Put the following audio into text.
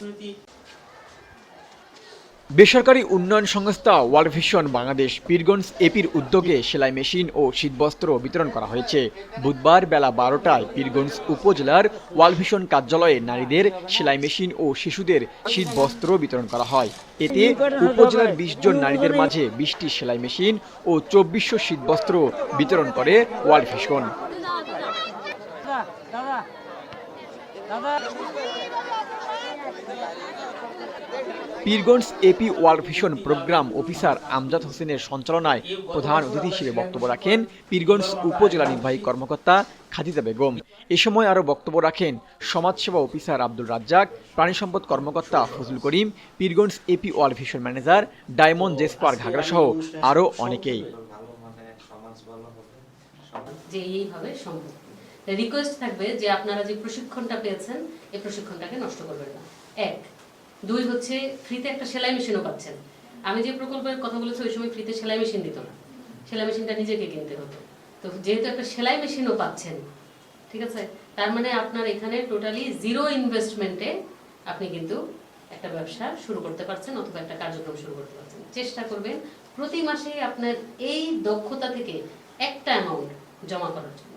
অর্থনীতি। বেসরকারি উন্নয়ন সংস্থা ওয়ার্ল্ড ভিশন বাংলাদেশ পীরগঞ্জ এপির উদ্যোগে সেলাই মেশিন ও শীতবস্ত্র বিতরণ করা হয়েছে। বুধবার বেলা বারোটায় পীরগঞ্জ উপজেলার ওয়ার্ল্ড ভিশন কার্যালয়ে নারীদের সেলাই মেশিন ও শিশুদের শীতবস্ত্র বিতরণ করা হয়। এতে উপজেলার বিশ জন নারীদের মাঝে বিশটি সেলাই মেশিন ও চব্বিশশো শীতবস্ত্র বিতরণ করে World Vision. Pirganj AP World Vision programme officer Amjad হোসেনের সঞ্চালনায় প্রধান অতিথি হিসেবে বক্তব্য রাখেন পীরগঞ্জ উপজেলা নির্বাহী কর্মকর্তা খাদিজা বেগম। এ সময় আরও বক্তব্য রাখেন সমাজসেবা অফিসার আব্দুল রাজ্জাক, প্রাণী সম্পদ কর্মকর্তা Fazal Karim, Pirganj AP World Vision manager Diamond Jesper Ghagra সহ আরও অনেকেই। যে এইভাবে সম্ভব রিকোয়েস্ট থাকবে যে আপনারা যে প্রশিক্ষণটা পেয়েছেন, এই প্রশিক্ষণটাকে নষ্ট করবেন না। এক। দুই হচ্ছে ফ্রিতে একটা সেলাই মেশিনও পাচ্ছেন। আমি যে প্রকল্পের কথা বলেছি, ওই সময় ফ্রিতে সেলাই মেশিন দিত না। সেলাই মেশিনটা নিজেকে কিনতে হতো। তো যেহেতু একটা সেলাই মেশিনও পাচ্ছেন, ঠিক আছে? তার মানে আপনার এখানে টোটালি জিরো ইনভেস্টমেন্টে আপনি কিন্তু একটা ব্যবসা শুরু করতে পারছেন অথবা একটা কার্যক্রম শুরু করতে পারছেন। চেষ্টা করবেন প্রতি মাসে আপনার এই দক্ষতা থেকে একটা অ্যামাউন্ট জমা করার জন্য।